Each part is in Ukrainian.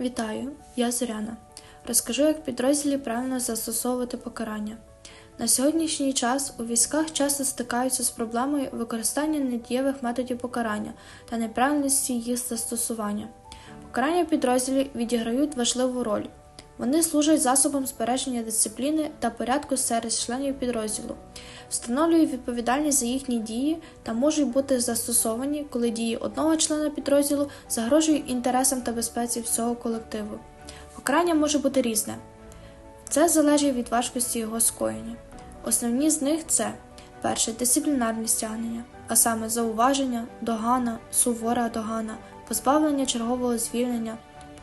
Вітаю, я Зоряна. Розкажу, як підрозділі правильно застосовувати покарання. На сьогоднішній час у військах часто стикаються з проблемою використання недієвих методів покарання та неправильності їх застосування. Покарання підрозділів підрозділі відіграють важливу роль. Вони служать засобом збереження дисципліни та порядку серед членів підрозділу, встановлюють відповідальність за їхні дії та можуть бути застосовані, коли дії одного члена підрозділу загрожують інтересам та безпеці всього колективу. Покарання може бути різне. Це залежить від важкості його скоєння. Основні з них це перше дисциплінарне стягнення, а саме зауваження, догана, сувора догана, позбавлення чергового звільнення,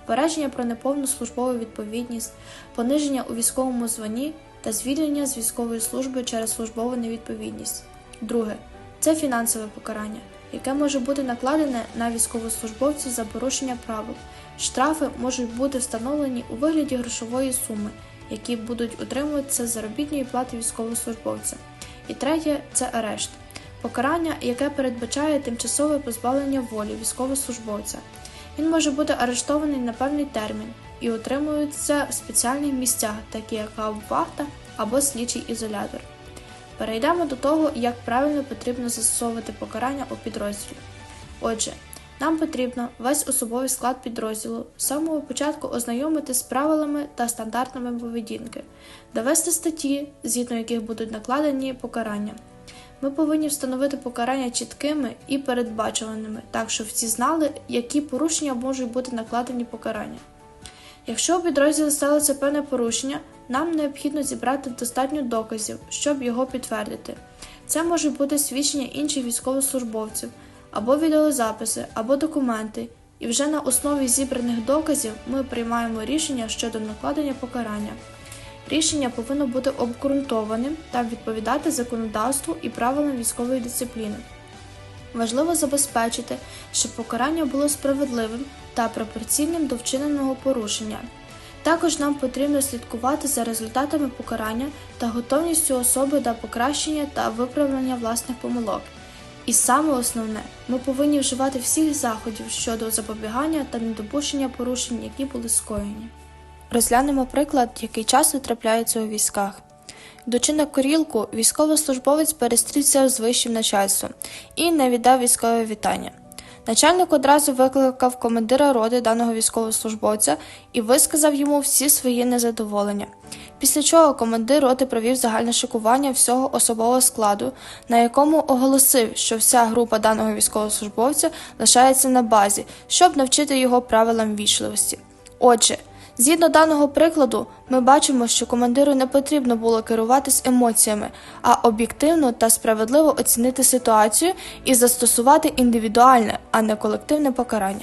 попередження про неповну службову відповідність, пониження у військовому званні та звільнення з військової служби через службову невідповідність. Друге це фінансове покарання, яке може бути накладене на військовослужбовців за порушення правил. Штрафи можуть бути встановлені у вигляді грошової суми, які будуть утримуватися з заробітної плати військовослужбовця. І третє це арешт. Покарання, яке передбачає тимчасове позбавлення волі військовослужбовця. Він може бути арештований на певний термін і утримується в спеціальних місцях, такі як гауптвахта або слідчий ізолятор. Перейдемо до того, як правильно потрібно застосовувати покарання у підрозділі. Отже, нам потрібно весь особовий склад підрозділу з самого початку ознайомити з правилами та стандартами поведінки, довести статті, згідно яких будуть накладені покарання. Ми повинні встановити покарання чіткими і передбачуваними, так щоб всі знали, які порушення можуть бути накладені покарання. Якщо у підрозділі сталося певне порушення, нам необхідно зібрати достатньо доказів, щоб його підтвердити. Це можуть бути свідчення інших військовослужбовців, або відеозаписи, або документи, і вже на основі зібраних доказів ми приймаємо рішення щодо накладення покарання. Рішення повинно бути обґрунтованим та відповідати законодавству і правилам військової дисципліни. Важливо забезпечити, щоб покарання було справедливим та пропорційним до вчиненого порушення. Також нам потрібно слідкувати за результатами покарання та готовністю особи до покращення та виправлення власних помилок. І саме основне, ми повинні вживати всіх заходів щодо запобігання та недопущення порушень, які були скоєні. Розглянемо приклад, який часто трапляється у військах. Йдучи на корілку, військовослужбовець перестрівся з вищим начальством і не віддав військове вітання. Начальник одразу викликав командира роти даного військовослужбовця і висказав йому всі свої незадоволення. Після чого командир роти провів загальне шикування всього особового складу, на якому оголосив, що вся група даного військовослужбовця лишається на базі, щоб навчити його правилам вічливості. Отже, Згідно даного прикладу, ми бачимо, що командиру не потрібно було керуватись емоціями, а об'єктивно та справедливо оцінити ситуацію і застосувати індивідуальне, а не колективне покарання.